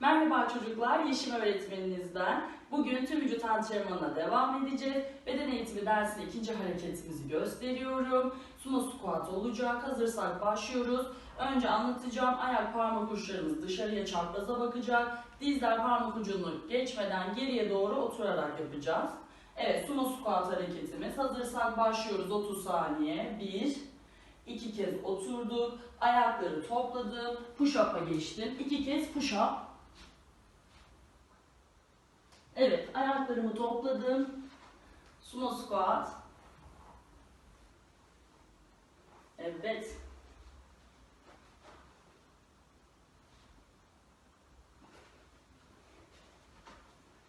Merhaba çocuklar, Yeşim öğretmeninizden. Bugün tüm vücut antrenmanına devam edeceğiz. Beden eğitimi dersinde ikinci hareketimizi gösteriyorum. Sumo squat olacak. Hazırsak başlıyoruz. Önce anlatacağım. Ayak parmak uçlarımız dışarıya çapraza bakacak. Dizler parmak ucunu geçmeden geriye doğru oturarak yapacağız. Evet, sumo squat hareketimiz. Hazırsak başlıyoruz 30 saniye. 1 İki kez oturduk. Ayakları topladım. Push up'a geçtim. İki kez push up. Evet, ayaklarımı topladım. Sumo squat. Evet.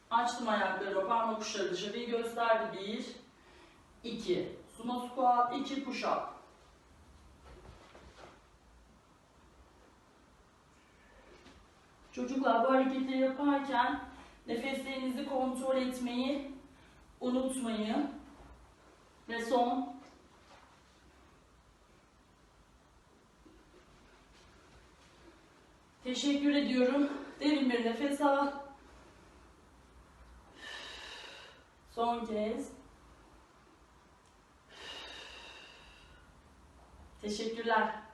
Açtım ayaklarımı, parmak uçları dışarıyı gösterdi. Bir, iki. Sumo squat, iki push up. Çocuklar bu hareketleri yaparken nefeslerinizi kontrol etmeyi unutmayın. Ve son. Teşekkür ediyorum. Derin bir nefes al. Son kez. Teşekkürler.